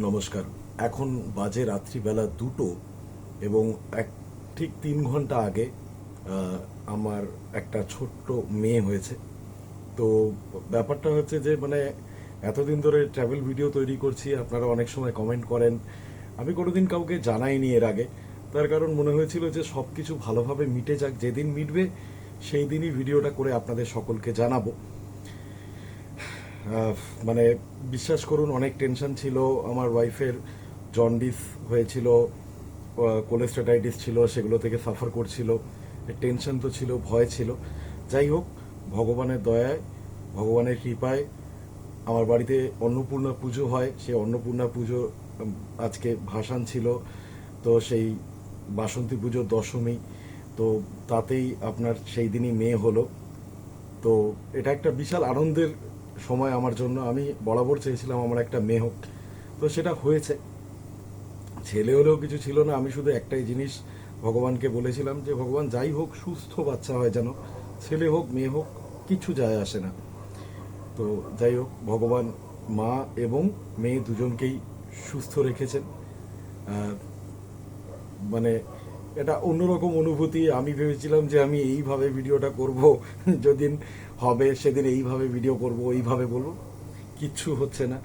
নমস্কার। এখন বাজে রাত্রিবেলা দুটো এবং এক, ঠিক তিন ঘণ্টা আগে আমার একটা ছোট্ট মেয়ে হয়েছে। তো ব্যাপারটা হচ্ছে যে মানে এতদিন ধরে ট্রাভেল ভিডিও তৈরি করছি, আপনারা অনেক সময় কমেন্ট করেন। আমি কোনোদিন কাউকে জানাইনি এর আগে। তার কারণ মনে হয়েছিল যে সব কিছু ভালোভাবে মিটে যাক। যেদিন মিটবে, সেই দিনই ভিডিওটা করে আপনাদের সকলকে জানাব। মানে বিশ্বাস করুন, অনেক টেনশন ছিল। আমার ওয়াইফের জন্ডিস হয়েছিল কোলেস্টাটাইটিস ছিল, সেগুলো থেকে সাফার করছিল। টেনশন তো ছিল, ভয় ছিল। যাই হোক, ভগবানের দয়ায়, ভগবানের কৃপায় আমার বাড়িতে অন্নপূর্ণা পুজো হয়। সেই অন্নপূর্ণা পুজো আজকে ভাসান ছিল। তো সেই বাসন্তী পুজোর দশমী, তো তাতেই আপনার সেই দিনই মেয়ে হলো। তো এটা একটা বিশাল আনন্দের সময় আমার জন্য আমি বরাবর চেয়েছিলাম আমার একটা মেয়ে হোক। তো সেটা হয়েছে। ছেলে হলেও কিছু ছিল না, আমি শুধু একটাই জিনিস ভগবানকে বলেছিলাম যে, ভগবান, যাই হোক সুস্থ বাচ্চা হয় যেন, ছেলে হোক, মেয়ে হোক, কিছু যায় আসে না। তো যাই হোক, ভগবান, মা এবং মেয়ে দুজনকেই সুস্থ রেখেছেন। মানে এটা অন্যরকম অনুভূতি। আমি ভেবেছিলাম যে আমি এইভাবে ভিডিওটা করব। যেদিন হবে, সেদিন এইভাবে ভিডিও করব, এইভাবে বলব। কিচ্ছু হচ্ছে না।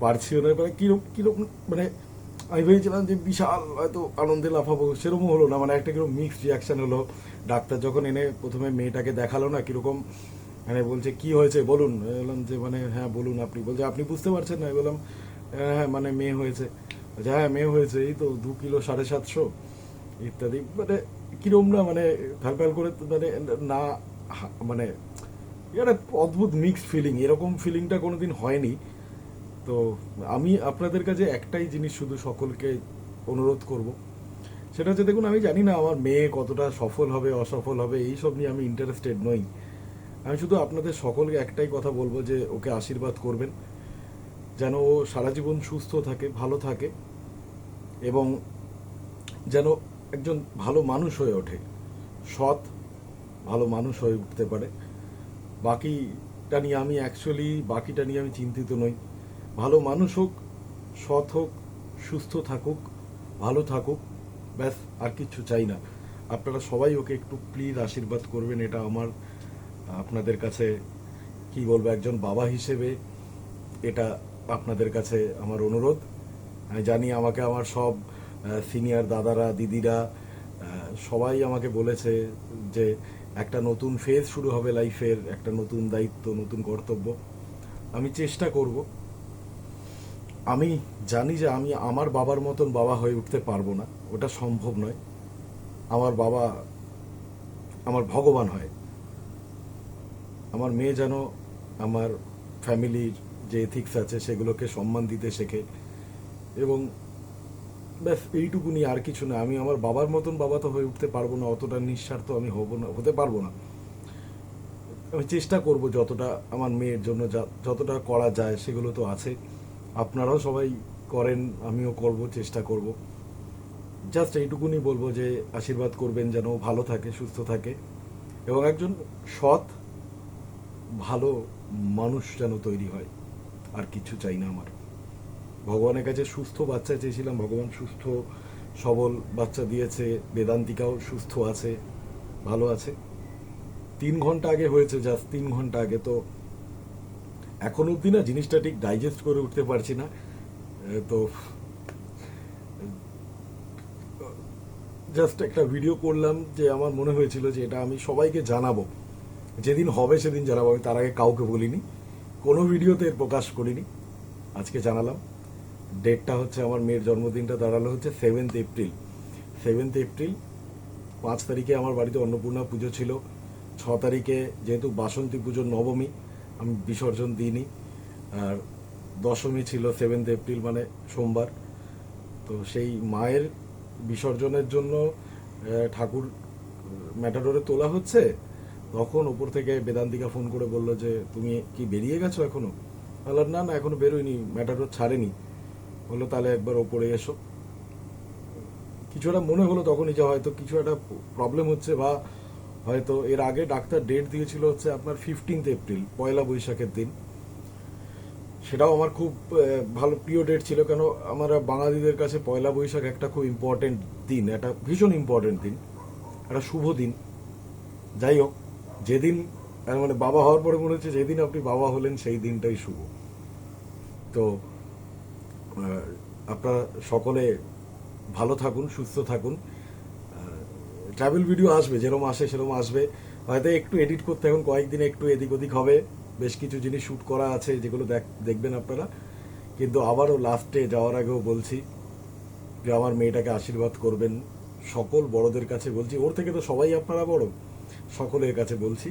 পারছিও না। মানে কীরকম কীরকম মানে আমি ভেবেছিলাম যে বিশাল হয়তো আনন্দে লাফাবো। সেরকম হলো না। মানে একটা কীরকম মিক্সড রিয়াকশন হলো। ডাক্তার যখন এনে প্রথমে মেয়েটাকে দেখাল না কীরকম মানে বলছে, কি হয়েছে? বলুন। বললাম যে মানে হ্যাঁ বলুন আপনি। বলছে, আপনি বুঝতে পারছেন না? বললাম হ্যাঁ হ্যাঁ মানে মেয়ে হয়েছে। হ্যাঁ মেয়ে হয়েছে। এই তো দু কিলো সাড়ে সাতশো। ইত্যাদি। মানে কিরম না মানে ফ্যাল ফ্যাল করে মানে না মানে একটা অদ্ভুত মিক্সড ফিলিং এরকম ফিলিংটা কোনোদিন হয়নি। তো আমি আপনাদের কাছে একটাই জিনিস শুধু সকলকে অনুরোধ করব। সেটা হচ্ছে দেখুন, আমি জানি না আমার মেয়ে কতটা সফল হবে, অসফল হবে এই সব নিয়ে আমি ইন্টারেস্টেড নই। আমি শুধু আপনাদের সকলকে একটাই কথা বলব যে ওকে আশীর্বাদ করবেন, যেন ও সারা জীবন সুস্থ থাকে, ভালো থাকে, এবং যেন একজন ভালো মানুষ হয়ে ওঠে। সৎ, ভালো মানুষ হয়ে উঠতে পারে। বাকিটা নিয়ে আমি অ্যাকচুয়ালি বাকিটা নিয়ে আমি চিন্তিত নই। ভালো মানুষ হোক, সৎ হোক, সুস্থ থাকুক, ভালো থাকুক, ব্যাস, আর কিচ্ছু চাই না। আপনারা সবাই ওকে একটু প্লিজ আশীর্বাদ করবেন, এটা আমার, আপনাদের কাছে, কি বলব, একজন বাবা হিসেবে এটা আপনাদের কাছে আমার অনুরোধ। আমি জানি আমাকে আমার সব সিনিয়র দাদারা, দিদিরা সবাই আমাকে বলেছে যে একটা নতুন ফেজ শুরু হবে লাইফের একটা নতুন দায়িত্ব, নতুন কর্তব্য। আমি চেষ্টা করব। আমি জানি যে আমি আমার বাবার মতন বাবা হয়ে উঠতে পারব না, ওটা সম্ভব নয়। আমার বাবা আমার ভগবান হয়। আমার মেয়ে যেন আমার ফ্যামিলির যে এথিক্স আছে সেগুলোকে সম্মান দিতে শেখে এবং ব্যাস এইটুকুনি আর কিছু না। আমি আমার বাবার মতন বাবা তো হয়ে উঠতে পারব না, অতটা নিঃস্বার্থ আমি হব না, হতে পারব না। আমি চেষ্টা করব যতটা আমার মেয়ের জন্য যতটা করা যায় সেগুলো তো আছে। আপনারাও সবাই করেন, আমিও করব, চেষ্টা করব। জাস্ট এইটুকুনি বলব যে, আশীর্বাদ করবেন যেন ভালো থাকে, সুস্থ থাকে। এবং একজন সৎ, ভালো মানুষ যেন তৈরি হয়। আর কিছু চাই না আমার। ভগবানের কাছে সুস্থ বাচ্চা চেয়েছিলাম, ভগবান সুস্থ, সবল বাচ্চা দিয়েছে, বেদান্তিকাও সুস্থ আছে, ভালো আছে। তিন ঘণ্টা আগে হয়েছে, জাস্ট তিন ঘণ্টা আগে। তো এখন অবধি না, জিনিসটা ঠিক ডাইজেস্ট করে উঠতে পারছি না। তো জাস্ট একটা ভিডিও করলাম যে আমার মনে হয়েছিল যে এটা আমি সবাইকে জানাব। যেদিন হবে সেদিন জানাব, আমি তার আগে কাউকে বলিনি। কোনো ভিডিওতে এর প্রকাশ করিনি। আজকে জানালাম। ডেটটা হচ্ছে আমার মেয়ের জন্মদিনটা দাঁড়াল হচ্ছে সেভেন্থ এপ্রিল সেভেন্থ এপ্রিল পাঁচ তারিখে আমার বাড়িতে অন্নপূর্ণা পুজো ছিল। ছ তারিখে যেহেতু বাসন্তী পুজোর নবমী, আমি বিসর্জন দিইনি। আর দশমী ছিল সেভেন্থ এপ্রিল মানে সোমবার। তো সেই মায়ের বিসর্জনের জন্য ঠাকুর ম্যাটাডোরে তোলা হচ্ছে। তখন ওপর থেকে বেদান্তিকা ফোন করে বলল যে, তুমি কি বেরিয়ে গেছো এখনও? বললাম, না না, এখনও বেরোয়নি ম্যাটাডোর ছাড়েনি। বলল তাহলে একবার ওপরে এসো। কিছু একটা মনে হলো তখনই যে হয়তো কিছু একটা প্রবলেম হচ্ছে বা হয়তো এর আগে ডাক্তার ডেট দিয়েছিল হচ্ছে আপনার ফিফটিন্থ এপ্রিল পয়লা বৈশাখের দিন। সেটাও আমার খুব ভালো প্রিয় ডেট ছিল কেন আমরা বাঙালিদের কাছে পয়লা বৈশাখ একটা খুব ইম্পর্টেন্ট দিন, একটা ভীষণ ইম্পর্টেন্ট দিন, একটা শুভ দিন। যাই হোক, যেদিন মানে বাবা হওয়ার পরে মনে হচ্ছে যেদিন আপনি বাবা হলেন সেই দিনটাই শুভ। তো আপনারা সকলে ভালো থাকুন, সুস্থ থাকুন। ট্রাভেল ভিডিও আসবে, যেরকম আসে সেরকম আসবে। হয়তো একটু এডিট করতে এখন কয়েকদিনে একটু এদিক ওদিক হবে। বেশ কিছু জিনিস শ্যুট করা আছে, যেগুলো দেখ- দেখবেন আপনারা। কিন্তু আবারও লাস্টে যাওয়ার আগেও বলছি যে, আমার মেয়েটাকে আশীর্বাদ করবেন। সকল বড়দের কাছে বলছি, ওর থেকে তো সবাই আপনারা বড়। সকলের কাছে বলছি,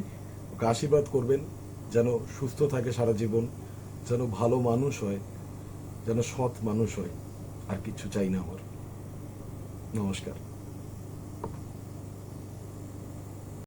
ওকে আশীর্বাদ করবেন, যেন সুস্থ থাকে সারা জীবন, যেন ভালো মানুষ হয়। যেন সৎ মানুষ হয়। আর কিছু চাই না আমার। নমস্কার।